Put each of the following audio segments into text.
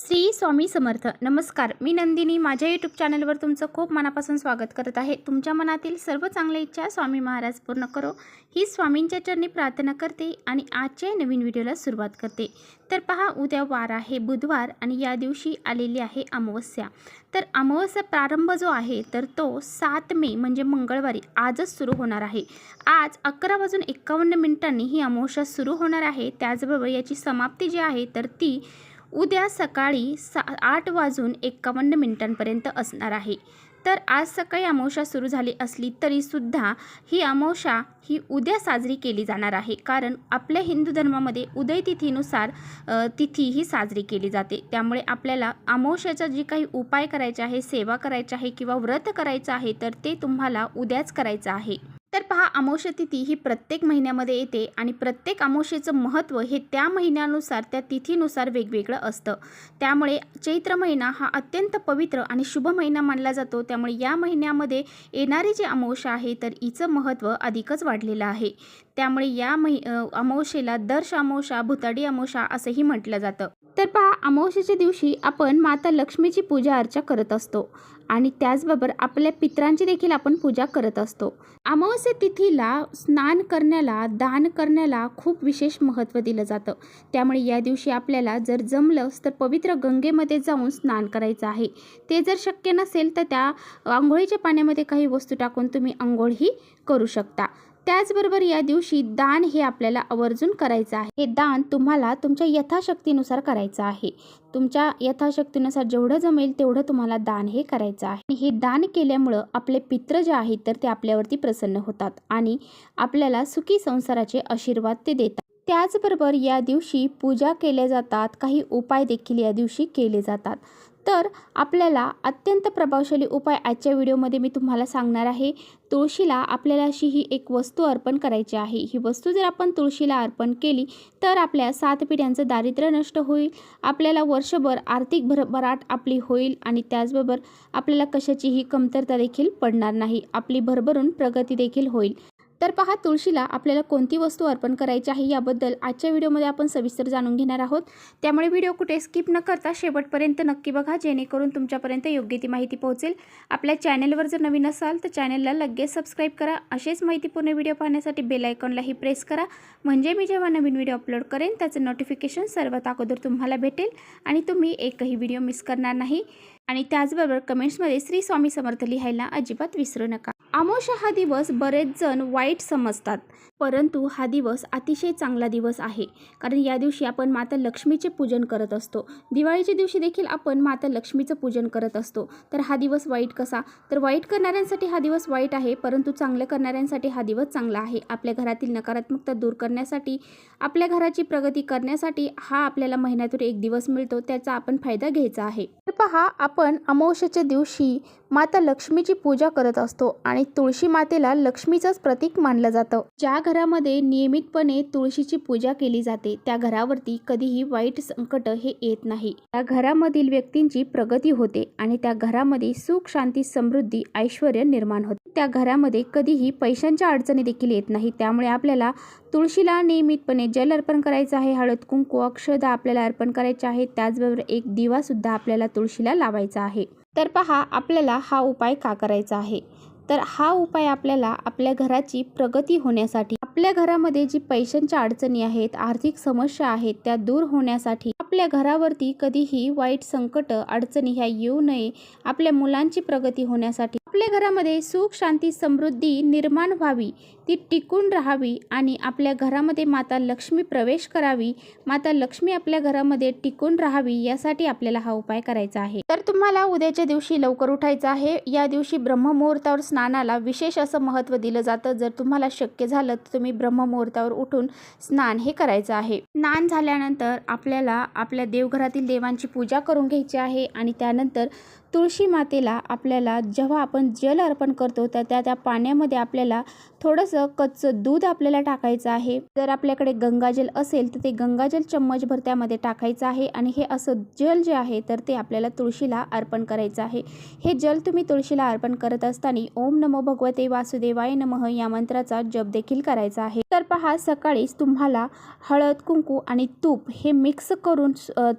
श्री स्वामी समर्थ. नमस्कार. मी नंदिनी. माझ्या यूट्यूब चॅनलवर तुमचं खूप मनापासून स्वागत करत आहे. तुमच्या मनातील सर्व चांगल्या इच्छा स्वामी महाराज पूर्ण करो. ही स्वामींच्या चरणी प्रार्थना करते आणि आजच्या नवीन व्हिडिओला सुरुवात करते. तर पहा उद्या वार आहे बुधवार आणि या दिवशी आलेली आहे अमावस्या. तर अमावस्या प्रारंभ जो आहे तर तो सात मे म्हणजे मंगळवारी आजच सुरू होणार आहे. आज अकरा वाजून एकावन्न मिनिटांनी ही अमावस्या सुरू होणार आहे. त्याचबरोबर याची समाप्ती जी आहे तर ती उद्या सकाळी सा आठ वाजून एकावन्न मिनिटांपर्यंत असणार आहे. तर आज सकाळी अमावस्या सुरू झाली असली तरीसुद्धा ही अमावस्या ही उद्या साजरी केली जाणार आहे. कारण आपल्या हिंदू धर्मामध्ये उदय तिथीनुसार तिथी ही साजरी केली जाते. त्यामुळे आपल्याला अमावस्याचा जी काही उपाय करायचे आहे सेवा करायची आहे किंवा व्रत करायचं आहे तर ते तुम्हाला उद्याच करायचं आहे. तर पहा अमावस्या तिथी ही प्रत्येक महिन्यामध्ये येते आणि प्रत्येक अमावस्येचं महत्त्व हे त्या महिन्यानुसार त्या तिथीनुसार वेगवेगळं असतं. त्यामुळे चैत्र महिना हा अत्यंत पवित्र आणि शुभ महिना मानला जातो. त्यामुळे या महिन्यामध्ये येणारी जी अमावस्या आहे तर हिचं महत्त्व अधिकच वाढलेलं आहे. त्यामुळे या महि अ, अमावस्येला दर्श अमावस्या भुताडी अमावस्या असंही म्हटलं जातं. तर पहा अमावस्येच्या दिवशी आपण माता लक्ष्मीची पूजा अर्चा करत असतो. आणि त्याचबरोबर आपल्या पित्रांची देखील आपण पूजा करत असतो. अमावस्या तिथीला स्नान करण्याला दान करण्याला खूप विशेष महत्त्व दिलं जातं. त्यामुळे या दिवशी आपल्याला जर जमलंच तर पवित्र गंगेमध्ये जाऊन स्नान करायचं आहे. ते जर शक्य नसेल तर त्या आंघोळीच्या पाण्यामध्ये काही वस्तू टाकून तुम्ही आंघोळही करू शकता. त्याचबरोबर या दिवशी दान हे आपल्याला आवर्जून करायचं आहे. हे दान तुम्हाला तुमच्या यथाशक्तीनुसार करायचं आहे. तुमच्या यथाशक्तीनुसार जेवढं जमेल तेवढं तुम्हाला दान हे करायचं आहे. हे दान केल्यामुळं आपले पित्र जे आहेत तर ते आपल्यावरती प्रसन्न होतात आणि आपल्याला सुखी संसाराचे आशीर्वाद ते देतात. त्याचबरोबर या दिवशी पूजा केल्या जातात काही उपाय देखील या दिवशी केले जातात. तर आपल्याला अत्यंत प्रभावशाली उपाय आजच्या व्हिडिओमध्ये मी तुम्हाला सांगणार आहे. तुळशीला आपल्याला अशी ही एक वस्तू अर्पण करायची आहे. ही वस्तू जर आपण तुळशीला अर्पण केली तर आपल्या सात पिढ्यांचं दारिद्र्य नष्ट होईल आपल्याला वर्षभर आर्थिक भरभराट आपली होईल आणि त्याचबरोबर आपल्याला कशाचीही कमतरता देखील पडणार नाही. आपली भरभरून प्रगती देखील होईल. तर पहा तुळशीला आपल्याला कोणती वस्तू अर्पण करायची आहे याबद्दल आजच्या व्हिडिओमध्ये आपण सविस्तर जाणून घेणार आहोत. त्यामुळे व्हिडिओ कुठे स्किप न करता शेवटपर्यंत नक्की बघा जेणेकरून तुमच्यापर्यंत योग्य ती माहिती पोहोचेल. आपल्या चॅनलवर जर नवीन असाल तर चॅनलला लगेच सबस्क्राईब करा. असेच माहितीपूर्ण व्हिडिओ पाहण्यासाठी बेल आयकॉनलाही प्रेस करा. म्हणजे मी जेव्हा नवीन व्हिडिओ अपलोड करेन त्याचं नोटिफिकेशन सर्वात अगोदर तुम्हाला भेटेल आणि तुम्ही एकही व्हिडिओ मिस करणार नाही. आणि त्याचबरोबर कमेंट्समध्ये श्री स्वामी समर्थ लिहायला अजिबात विसरू नका. अमावस्या हा दिवस बरेच जण वाईट समजतात. परंतु हा दिवस अतिशय चांगला दिवस आहे. कारण या दिवशी आपण माता लक्ष्मीचे पूजन करत असतो. दिवाळीच्या दिवशी देखील आपण माता लक्ष्मीचं पूजन करत असतो. तर हा दिवस वाईट कसा? तर वाईट करणाऱ्यांसाठी हा दिवस वाईट आहे परंतु चांगलं करणाऱ्यांसाठी हा दिवस चांगला आहे. आपल्या घरातील नकारात्मकता दूर करण्यासाठी आपल्या घराची प्रगती करण्यासाठी हा आपल्याला महिन्यातून एक दिवस मिळतो त्याचा आपण फायदा घ्यायचा आहे. तर पहा आपण अमावस्याच्या दिवशी माता लक्ष्मीची पूजा करत असतो आणि तुळशी मातेला लक्ष्मीचंच प्रतीक मानलं जातं. ज्या घरामध्ये नियमितपणे तुळशीची पूजा केली जाते. त्या घरावरती कधीही वाईट संकट हे येत नाही. त्या घरामधील व्यक्तींची प्रगती होते आणि त्या घरामध्ये सुख शांती समृद्धी ऐश्वर निर्माण होते. त्या घरामध्ये कधीही पैशांच्या अडचणी देखील येत नाही त्यामुळे आपल्याला तुळशीला नियमितपणे जल अर्पण करायचं आहे. हळद कुंकू अक्षदा आपल्याला अर्पण करायचे आहे त्याचबरोबर एक दिवा सुद्धा आपल्याला तुळशीला लावायचा आहे. तर पहा आपल्याला हा उपाय का करायचा आहे? तर हा उपाय आपल्याला आपल्या घराची प्रगती होण्यासाठी आपल्या घरामध्ये जी पैशांच्या अडचणी आहेत आर्थिक समस्या आहेत त्या दूर होण्यासाठी आपल्या घरावरती कधीही वाईट संकट अडचणी ह्या येऊ नये. आपल्या मुलांची प्रगती होण्यासाठी आपल्या घरामध्ये सुख शांती समृद्धी निर्माण व्हावी ती टिकून राहावी आणि आपल्या घरामध्ये माता लक्ष्मी प्रवेश करावी माता लक्ष्मी आपल्या घरामध्ये टिकून राहावी यासाठी आपल्याला हा उपाय करायचा आहे. तर तुम्हाला उद्याच्या दिवशी लवकर उठायचं आहे. या दिवशी ब्रह्ममुहूर्तावर स्नानाला विशेष असं महत्त्व दिलं जातं. जर तुम्हाला शक्य झालं तर तुम्ही ब्रह्ममुहूर्तावर उठून स्नान हे करायचं आहे. स्नान झाल्यानंतर आपल्याला आपल्या देवघरातील देवांची पूजा करून घ्यायची आहे आणि त्यानंतर तुळशी मातेला आपल्याला जेव्हा आपण आपण जल अर्पण करतो तर त्या त्या पाण्यामध्ये आपल्याला थोडंसं कच्चं दूध आपल्याला टाकायचं आहे. जर आपल्याकडे गंगाजल असेल तर ते गंगाजल चम्मचभर त्यामध्ये टाकायचं आहे आणि हे असं जल जे आहे तर ते आपल्याला तुळशीला अर्पण करायचं आहे. हे जल तुम्ही तुळशीला अर्पण करत असताना ओम नमो भगवते वासुदेवाय नमः या मंत्राचा जप देखील करायचा आहे. तर पहा सकाळीच तुम्हाला हळद कुंकू आणि तूप हे मिक्स करून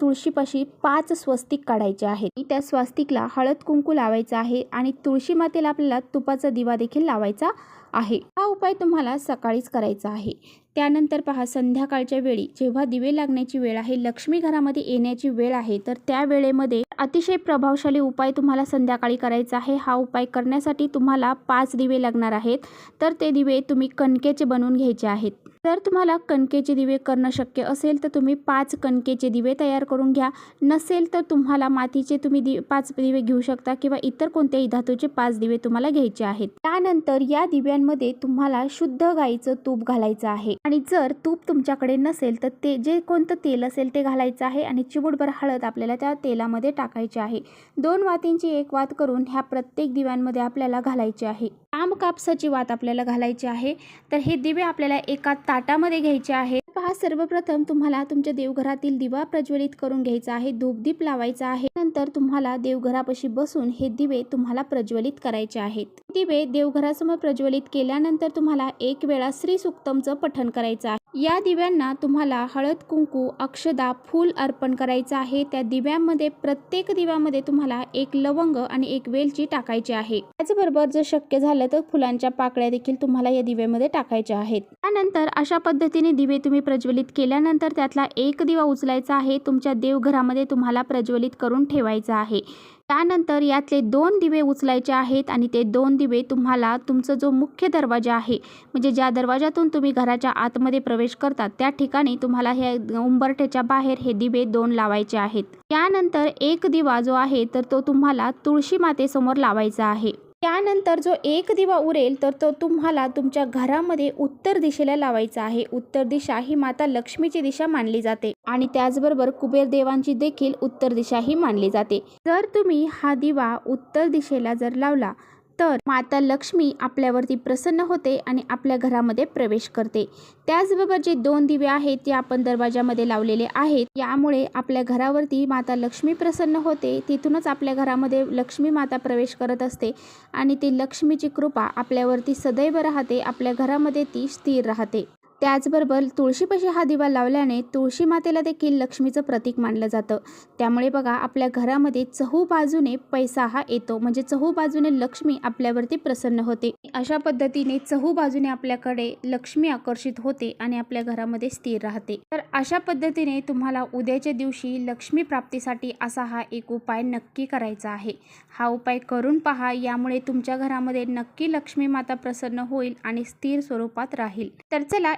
तुळशीपाशी पाच स्वस्तिक काढायचे आहेत. त्या स्वस्तिकला हळद कुंकू लावायचं आहे आणि तुळशी मातेला आपल्याला तुपाचा दिवा देखील लावायचा आहे. हा उपाय तुम्हाला सकाळीच करायचा आहे. त्यानंतर पहा संध्याकाळच्या वेळी जेव्हा दिवे लागण्याची वेळ आहे लक्ष्मी घरामध्ये येण्याची वेळ आहे तर त्या वेळेमध्ये अतिशय प्रभावशाली उपाय तुम्हाला संध्याकाळी करायचा आहे. हा उपाय करण्यासाठी तुम्हाला पाच दिवे लागणार आहेत. तर ते दिवे तुम्ही कणकेचे बनवून घ्यायचे आहेत. जर तुम्हाला कणकेचे दिवे करणं शक्य असेल तर तुम्ही पाच कणकेचे दिवे तयार करून घ्या. नसेल तर तुम्हाला मातीचे तुम्ही दि पाच दिवे घेऊ शकता किंवा इतर कोणत्याही धातूचे पाच दिवे तुम्हाला घ्यायचे आहेत. त्यानंतर या दिव्यांमध्ये तुम्हाला शुद्ध गाईचं तूप घालायचं आहे. आणि जर तूप तुमच्याकडे नसेल तर ते जे कोणतं तेल असेल ते घालायचं आहे आणि चिबुडभर हळद आपल्याला त्या तेलामध्ये टाकायची आहे. दोन वातींची एक वात करून ह्या प्रत्येक दिव्यांमध्ये आपल्याला घालायची आहे. आम कापसाची वात आपल्याला घालायची आहे. तर हे दिवे आपल्याला एका ताटामध्ये घ्यायचे आहेत पहा सर्वप्रथम तुम्हाला तुमच्या देवघरातील दिवा प्रज्वलित करून घ्यायचा आहे. धूपदीप लावायचा आहे. नंतर तुम्हाला देवघरापाशी बसून हे दिवे तुम्हाला प्रज्वलित करायचे आहेत. दिवे देवघरासमोर प्रज्वलित केल्यानंतर तुम्हाला एक वेळा श्री सुक्तमचं पठण करायचं आहे. या दिव्यांना तुम्हाला हळद कुंकू अक्षदा फूल अर्पण करायचं आहे. त्या दिव्यांमध्ये प्रत्येक दिव्यामध्ये तुम्हाला एक लवंग आणि एक वेलची टाकायची आहे. त्याचबरोबर जर शक्य झालं तर फुलांच्या पाकळ्या देखील तुम्हाला या दिव्यामध्ये टाकायच्या आहेत. त्यानंतर अशा पद्धतीने दिवे तुम्ही प्रज्वलित केल्यानंतर त्यातला एक दिवा उचलायचा आहे. तुमच्या देवघरामध्ये तुम्हाला प्रज्वलित करून ठेवायचा आहे. त्यानंतर यातले दोन दिवे उचलायचे आहेत आणि ते दोन दिवे तुम्हाला तुमचा जो मुख्य दरवाजा आहे म्हणजे ज्या दरवाजातून तुम्ही घराच्या आतमध्ये प्रवेश करतात त्या ठिकाणी तुम्हाला हे उंबरठ्याच्या बाहेर हे दिवे दोन लावायचे आहेत. त्यानंतर एक दिवा जो आहे तर तो तुम्हाला तुळशी मातेसमोर लावायचा आहे. त्यानंतर जो एक दिवा उरेल तर तो तुम्हाला तुमच्या घरामध्ये उत्तर दिशेला लावायचा आहे. उत्तर दिशा ही माता लक्ष्मीची दिशा मानली जाते आणि त्याचबरोबर कुबेर देवांची देखील उत्तर दिशा ही मानली जाते. जर तुम्ही हा दिवा उत्तर दिशेला जर लावला तर माता लक्ष्मी आपल्यावरती प्रसन्न होते आणि आपल्या घरामध्ये प्रवेश करते. त्याचबरोबर जे दोन दिवे आहेत ते आपण दरवाजामध्ये लावलेले आहेत यामुळे आपल्या घरावरती माता लक्ष्मी प्रसन्न होते. तिथूनच आपल्या घरामध्ये लक्ष्मी माता प्रवेश करत असते आणि ती लक्ष्मीची कृपा आपल्यावरती सदैव राहते. आपल्या घरामध्ये ती स्थिर राहते. त्याचबरोबर तुळशीपाशी हा दिवा लावल्याने तुळशी मातेला देखील लक्ष्मीचं प्रतीक मानलं जातं. त्यामुळे बघा आपल्या घरामध्ये चहू बाजूने पैसा हा येतो. म्हणजे चहू बाजूने लक्ष्मी आपल्यावरती प्रसन्न होते. अशा पद्धतीने चहू बाजूने आपल्याकडे लक्ष्मी आकर्षित होते आणि आपल्या घरामध्ये स्थिर राहते. तर अशा पद्धतीने तुम्हाला उद्याच्या दिवशी लक्ष्मी प्राप्तीसाठी असा हा एक उपाय नक्की करायचा आहे. हा उपाय करून पहा यामुळे तुमच्या घरामध्ये नक्की लक्ष्मी माता प्रसन्न होईल आणि स्थिर स्वरूपात राहील. तर चला